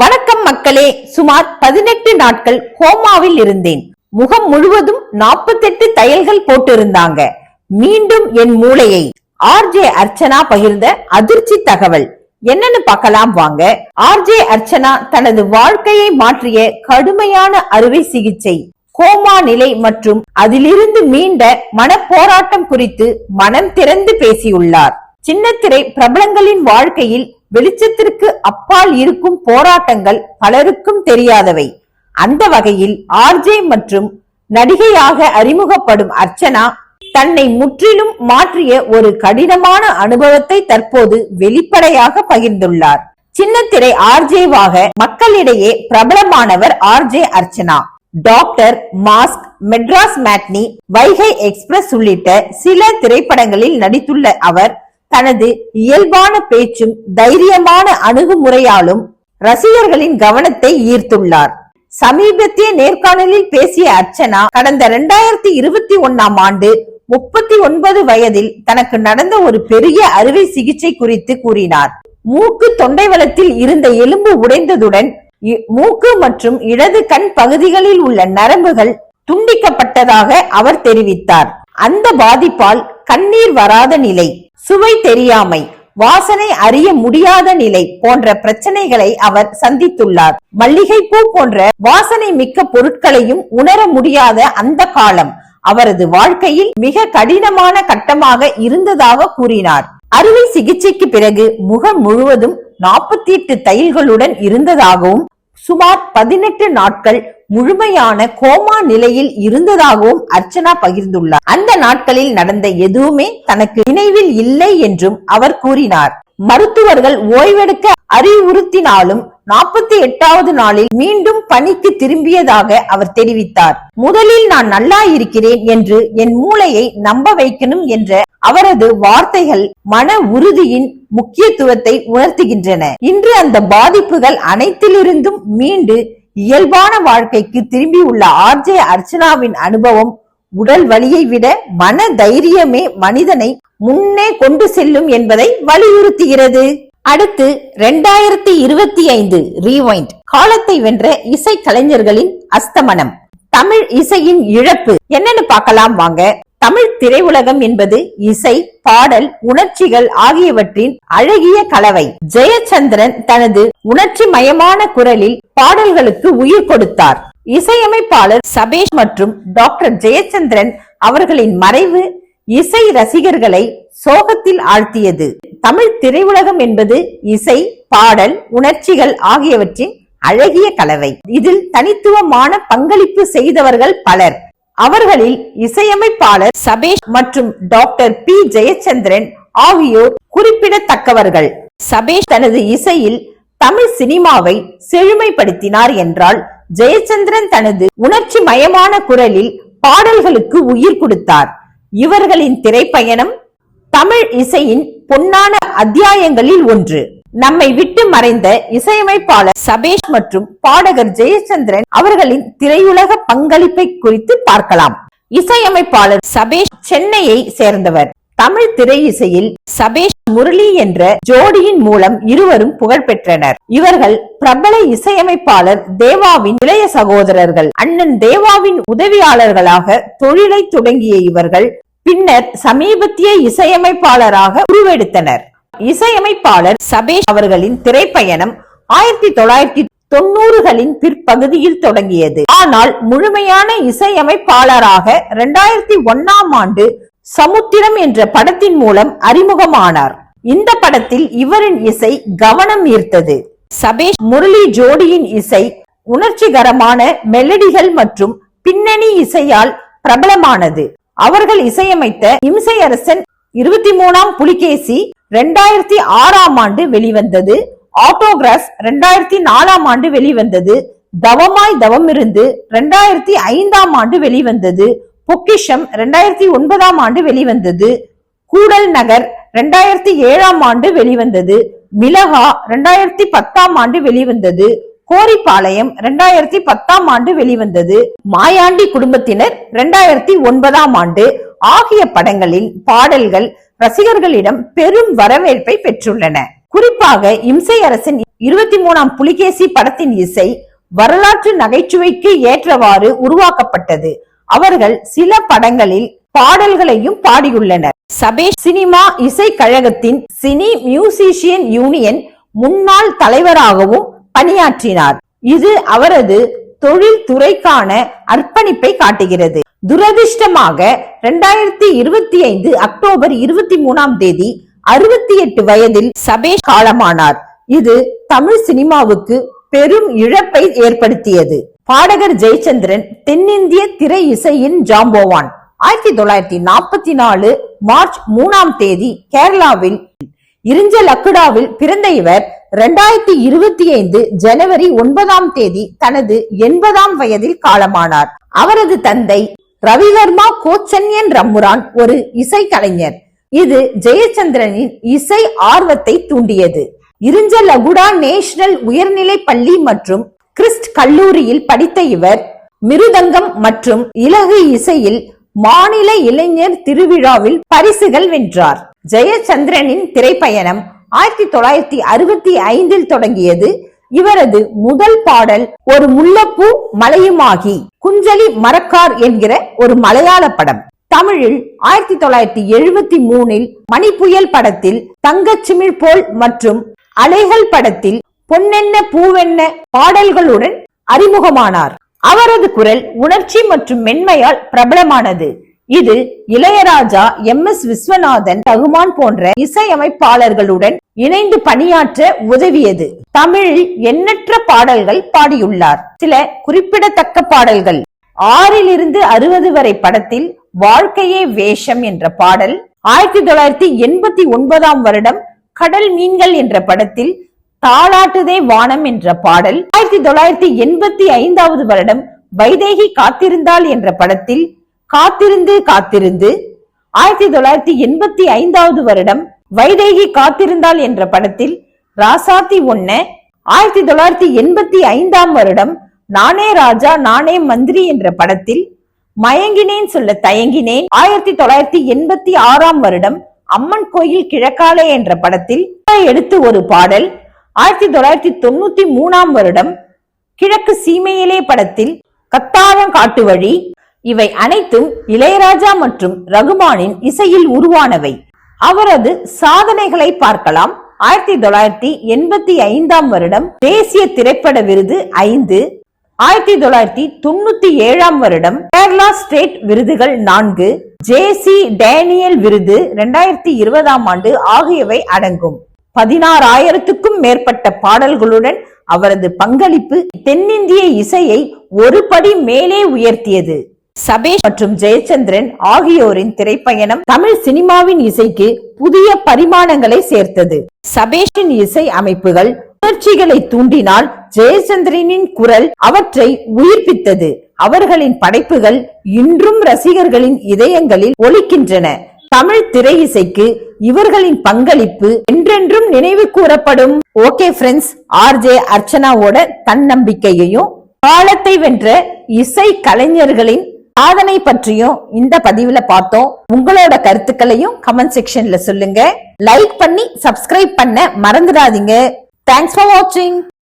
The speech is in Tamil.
வணக்கம் மக்களே. சுமார் பதினெட்டு நாட்கள் கோமாவில் இருந்தேன். முகம் முழுவதும் நாற்பத்தெட்டு தையல்கள் போட்டிருந்தாங்க. மீண்டும் என் மூளையை ஆர்ஜே அர்ச்சனா பகிர்ந்த அதிர்ச்சி தகவல். என்னன்னு பார்க்கலாம் வாங்க. ஆர்ஜே அர்ச்சனா தனது வாழ்க்கையை மாற்றிய கடுமையான அறுவை சிகிச்சை கோமா நிலை மற்றும் அதிலிருந்து மீண்ட மன போராட்டம் குறித்து மனம் திறந்து பேசியுள்ளார். சின்னத்திரை பிரபலங்களின் வாழ்க்கையில் வெளிச்சத்திற்கு அப்பால் இருக்கும் போராட்டங்கள் பலருக்கும் தெரியாதவை. அந்த வகையில் ஆர்ஜே மற்றும் நடிகையாக அறிமுகப்படும் அர்ச்சனா தன்னை முற்றிலும் மாற்றிய ஒரு கடினமான அனுபவத்தை தற்போது வெளிப்படையாக பகிர்ந்துள்ளார். சின்னத்திரை ஆர்ஜேவாக மக்களிடையே பிரபலமானவர் RJ Archana. Doctor mask Madras matinee Vaigai express உள்ளிட்ட சில திரைப்படங்களில் நடித்துள்ள அவர் தனது இயல்பான பேச்சும் தைரியமான அணுகுமுறையாலும் ரசிகர்களின் கவனத்தை ஈர்த்துள்ளார். சமீபத்திய நேர்காணலில் பேசிய அர்ச்சனா கடந்த இரண்டாயிரத்தி இருபத்தி ஒன்னாம் ஆண்டு முப்பத்தி ஒன்பது வயதில் தனக்கு நடந்த ஒரு பெரிய அறுவை சிகிச்சை குறித்து கூறினார். மூக்கு தொண்டை வளத்தில் இருந்த எலும்பு உடைந்ததுடன் மூக்கு மற்றும் இடது கண் பகுதிகளில் உள்ள நரம்புகள் துண்டிக்கப்பட்டதாக அவர் தெரிவித்தார். அந்த பாதிப்பால் கண்ணீர் வராத நிலை. சுவை தெரியாமை வாசனை அறிய முடியாத நிலை போன்ற பிரச்சனைகளை அவர் சந்தித்துள்ளார். மல்லிகைப்பூ போன்ற வாசனை மிக்க பொருட்களையும் உணர முடியாத அந்த காலம் அவரது வாழ்க்கையில் மிக கடினமான கட்டமாக இருந்ததாக கூறினார். அறுவை சிகிச்சைக்கு பிறகு முகம் முழுவதும் நாற்பத்தி எட்டு தையல்களுடன் இருந்ததாகவும் சுமார் பதினெட்டு நாட்கள் முழுமையான கோமா நிலையில் இருந்ததாகவும் அர்ச்சனா பகிர்ந்துள்ளார். அந்த நாட்களில் நடந்த எதுவுமே தனக்கு நினைவில் இல்லை என்றும் அவர் கூறினார். மருத்துவர்கள் ஓய்வெடுக்க அறிவுறுத்தினாலும் நாற்பத்தி எட்டாவது நாளில் மீண்டும் பணிக்கு திரும்பியதாக அவர் தெரிவித்தார். முதலில் நான் நல்லா இருக்கிறேன் என்று என் மூளையை நம்ப வைக்கணும் என்ற அவரது வார்த்தைகள் மன உறுதியின் முக்கியத்துவத்தை உணர்த்துகின்றன. இன்று அந்த பாதிப்புகள் அனைத்திலிருந்தும் மீண்டு இயல்பான வாழ்க்கைக்கு திரும்பியுள்ள ஆர்ஜே அர்ச்சனாவின் அனுபவம் உடல் வலியை விட மன தைரியமே மனிதனை முன்னே கொண்டு செல்லும் என்பதை வலியுறுத்துகிறது. அடுத்து ரெண்டாயிரத்தி இருபத்தி ஐந்து ரீவைண்ட் காலத்தை வென்ற இசை கலைஞர்களின் அஸ்தமனம். தமிழ் இசையின் இழப்பு. என்னன்னு பார்க்கலாம் வாங்க. தமிழ் திரையுலகம் என்பது இசை பாடல் உணர்ச்சிகள் ஆகியவற்றின் அழகிய கலவை. ஜெயச்சந்திரன் தனது உணர்ச்சி மயமான குரலில் பாடல்களுக்கு உயிர் கொடுத்தார். இசையமைப்பாளர் சபேஷ் மற்றும் டாக்டர் ஜெயச்சந்திரன் அவர்களின் மறைவு இசை ரசிகர்களை சோகத்தில் ஆழ்த்தியது. தமிழ் திரையுலகம் என்பது இசை பாடல் உணர்ச்சிகள் ஆகியவற்றின் அழகிய கலவை. இதில் தனித்துவமான பங்களிப்பு செய்தவர்கள் பலர். அவர்களில் இசையமைப்பாளர் சபேஷ் மற்றும் டாக்டர் பி. ஜெயச்சந்திரன் ஆகியோர் குறிப்பிடத்தக்கவர்கள். சபேஷ் தனது இசையில் தமிழ் சினிமாவை செழுமைப்படுத்தினார் என்றால் ஜெயச்சந்திரன் தனது உணர்ச்சி மயமான குரலில் பாடல்களுக்கு உயிர் கொடுத்தார். இவர்களின் திரைப்பயணம் தமிழ் இசையின் பொன்னான அத்தியாயங்களில் ஒன்று. நம்மை விட்டு மறைந்த இசையமைப்பாளர் சபேஷ் மற்றும் பாடகர் ஜெயச்சந்திரன் அவர்களின் திரையுலக பங்களிப்பை குறித்து பார்க்கலாம். இசையமைப்பாளர் சபேஷ் சென்னையை சேர்ந்தவர். தமிழ் திரை இசையில் சபேஷ் முரளி என்ற ஜோடியின் மூலம் இருவரும் புகழ் பெற்றனர் இவர்கள் பிரபல இசையமைப்பாளர் தேவாவின் இளைய சகோதரர்கள். அண்ணன் தேவாவின் உதவியாளர்களாக தொழிலை தொடங்கிய இவர்கள் பின்னர் சமீபத்திய இசையமைப்பாளராக உருவெடுத்தனர். இசையமைப்பாளர் சபேஷ் அவர்களின் திரைப்பயணம் ஆயிரத்தி தொள்ளாயிரத்தி தொண்ணூறுகளின் பிற்பகுதியில் தொடங்கியது. ஆனால் முழுமையான இசையமைப்பாளராக இரண்டாயிரத்தி ஒன்னாம் ஆண்டு சமுத்திரம் என்ற படத்தின் மூலம் அறிமுகமானார். இந்த படத்தில் இவரின் இசை கவனம் ஈர்த்தது. சபேஷ் முரளி ஜோடியின் இசை உணர்ச்சிகரமான மெலடிகள் மற்றும் பின்னணி இசையால் பிரபலமானது. அவர்கள் இசையமைத்த இம்சையரசன் இருபத்தி மூணாம் புலிகேசி ரெண்டாயிரத்தி ஆறாம் ஆண்டு வெளிவந்தது. ஆட்டோகிராஃப் ரெண்டாயிரத்தி நாலாம் ஆண்டு வெளிவந்தது. தவமாய் தவம் இருந்து ரெண்டாயிரத்தி ஐந்தாம் ஆண்டு வெளிவந்தது. பொக்கிஷம் ரெண்டாயிரத்தி ஒன்பதாம் ஆண்டு வெளிவந்தது. கூடல் நகர் ரெண்டாயிரத்தி ஏழாம் ஆண்டு வெளிவந்தது. மிளகா ரெண்டாயிரத்தி பத்தாம் ஆண்டு வெளிவந்தது. கோரிப்பாளையம் ரெண்டாயிரத்தி பத்தாம் ஆண்டு வெளிவந்தது. மாயாண்டி குடும்பத்தினர் ரெண்டாயிரத்தி ஒன்பதாம் ஆண்டு. ஆகிய படங்களில் பாடல்கள் ரசிகர்களிடம் பெரும் வரவேற்பை பெற்றுள்ளன. குறிப்பாக இம்சை அரசின் இருபத்தி மூணாம் புலிகேசி படத்தின் இசை வரலாற்று நகைச்சுவைக்கு ஏற்றவாறு உருவாக்கப்பட்டது. அவர்கள் சில படங்களில் பாடல்களையும் பாடியுள்ளனர். சபேஷ் சினிமா இசை கழகத்தின் சினி மியூசிஷியன் யூனியன் முன்னாள் தலைவராகவும் பணியாற்றினார். இது அவரது தொழில் துறைக்கான அர்ப்பணிப்பை காட்டுகிறது. துரதிர்ஷ்டமாக இரண்டாயிரத்தி இருபத்தி ஐந்து அக்டோபர் இருபத்தி மூணாம் தேதி அறுபத்தி எட்டு வயதில் சபேஷ் காலமானார். இது தமிழ் சினிமாவுக்கு பெரும் இழப்பை ஏற்படுத்தியது. பாடகர் ஜெயச்சந்திரன் தென்னிந்திய திரை இசையின் ஜாம்போவான். ஆயிரத்தி தொள்ளாயிரத்தி நாற்பத்தி நாலு மார்ச் மூணாம் தேதி கேரளாவில் இரிஞ்சலக்குடாவில் பிறந்த இவர் இரண்டாயிரத்தி இருபத்தி ஐந்து ஜனவரி ஒன்பதாம் தேதி தனது எண்பதாம் வயதில் காலமானார். அவரது தந்தை ரவிவர்மா கோச்சன்யன் ரம்முரான் ஒரு இசைக்கலைஞர் இது ஜெயச்சந்திரனின் இசை ஆர்வத்தை தூண்டியது. இருஞ்ச லகுடா நேஷனல் உயர்நிலை பள்ளி மற்றும் கிறிஸ்ட் கல்லூரியில் படித்த இவர் மிருதங்கம் மற்றும் இலகு இசையில் மாநில இளைஞர் திருவிழாவில் பரிசுகள் வென்றார். ஜெயச்சந்திரனின் திரைப்பயணம் ஆயிரத்தி தொள்ளாயிரத்தி அறுபத்தி ஐந்தில் தொடங்கியது. இவரது முதல் பாடல் ஒரு முல்லப்பூ மலையுமாகி குஞ்சலி மரக்கார் என்கிற ஒரு மலையாள படம். தமிழில் ஆயிரத்தி தொள்ளாயிரத்தி எழுபத்தி மூணில் மணிப்புயல் படத்தில் தங்கச்சிமிழ் போல் மற்றும் அலைகள் படத்தில் பொன்னென்ன பூவென்ன பாடல்களுடன் அறிமுகமானார். அவரது குரல் உணர்ச்சி மற்றும் மென்மையால் பிரபலமானது. இது இளையராஜா எம் எஸ் விஸ்வநாதன் ரகுமான் போன்ற இசையமைப்பாளர்களுடன் இணைந்து பணியாற்ற உதவியது. தமிழில் எண்ணற்ற பாடல்கள் பாடியுள்ளார். சில குறிப்பிடத்தக்க பாடல்கள். ஆறிலிருந்து அறுபது வரை படத்தில் வாழ்க்கையே வேஷம் என்ற பாடல் ஆயிரத்தி தொள்ளாயிரத்தி எண்பத்தி ஒன்பதாம் வருடம் கடல் மீன்கள் என்ற படத்தில் தாளாட்டுதே வானம் என்ற பாடல் ஆயிரத்தி தொள்ளாயிரத்தி எண்பத்தி ஐந்தாவது வருடம் வைதேகி காத்திருந்தாள் என்ற படத்தில் காத்திருந்து காத்திருந்து ஆயிரத்தி தொள்ளாயிரத்தி எண்பத்தி ஐந்தாவது வருடம் வைதேகி காத்திருந்தாள் என்ற படத்தில் ராசாத்தி ஒன்ன ஆயிரத்தி தொள்ளாயிரத்தி எண்பத்தி ஐந்தாம் வருடம் நானே ராஜா நானே மந்திரி என்ற படத்தில் மயங்கினேன் சொல்ல தயங்கினேன். ஆயிரத்தி தொள்ளாயிரத்தி எண்பத்தி ஆறாம் வருடம் அம்மன் கோயில் கிழக்காலே என்ற படத்தில் எடுத்து ஒரு பாடல் ஆயிரத்தி தொள்ளாயிரத்தி தொண்ணூத்தி மூணாம் வருடம் கிழக்கு சீமையிலே படத்தில் கத்தாழம் காட்டு வழி இவை அனைத்தும் இளையராஜா மற்றும் ரகுமானின் இசையில் உருவானவை. அவரது சாதனைகளை பார்க்கலாம். ஆயிரத்தி தொள்ளாயிரத்தி எண்பத்தி ஐந்தாம் வருடம் தேசிய திரைப்பட விருது ஐந்து. ஆயிரத்தி தொள்ளாயிரத்தி தொண்ணூத்தி ஏழாம் வருடம் கேரளா ஸ்டேட் விருதுகள் நான்கு. ஜே சி டேனியல் விருது இரண்டாயிரத்தி இருபதாம் ஆண்டு ஆகியவை அடங்கும். பதினாறாயிரத்துக்கும் மேற்பட்ட பாடல்களுடன் அவரது பங்களிப்பு தென்னிந்திய இசையை ஒரு படி மேலே உயர்த்தியது. சபேஷ் மற்றும் ஜெயச்சந்திரன் ஆகியோரின் திரைப்பயணம் தமிழ் சினிமாவின் இசைக்கு புதிய பரிமாணங்களை சேர்த்தது. சபேஷின் இசை அமைப்புகள் உணர்ச்சிகளை தூண்டினால் ஜெயச்சந்திரனின் குரல் அவற்றை உயிர்ப்பித்தது. அவர்களின் படைப்புகள் இன்றும் ரசிகர்களின் இதயங்களில் ஒலிக்கின்றன. தமிழ் திரை இசைக்கு இவர்களின் பங்களிப்பு என்றென்றும் நினைவு கூறப்படும். ஓகே ஃப்ரெண்ட்ஸ் ஆர்ஜே அர்ச்சனாவோட தன்னம்பிக்கையையும் காலத்தை வென்ற இசை கலைஞர்களின் சாதனை பற்றியும் இந்த பதிவுல பார்த்தோம். உங்களோட கருத்துக்களையும் கமெண்ட் செக்ஷன்ல சொல்லுங்க. லைக் பண்ணி சப்ஸ்கிரைப் பண்ண மறந்துடாதீங்க. தேங்க்ஸ் ஃபார் வாட்சிங்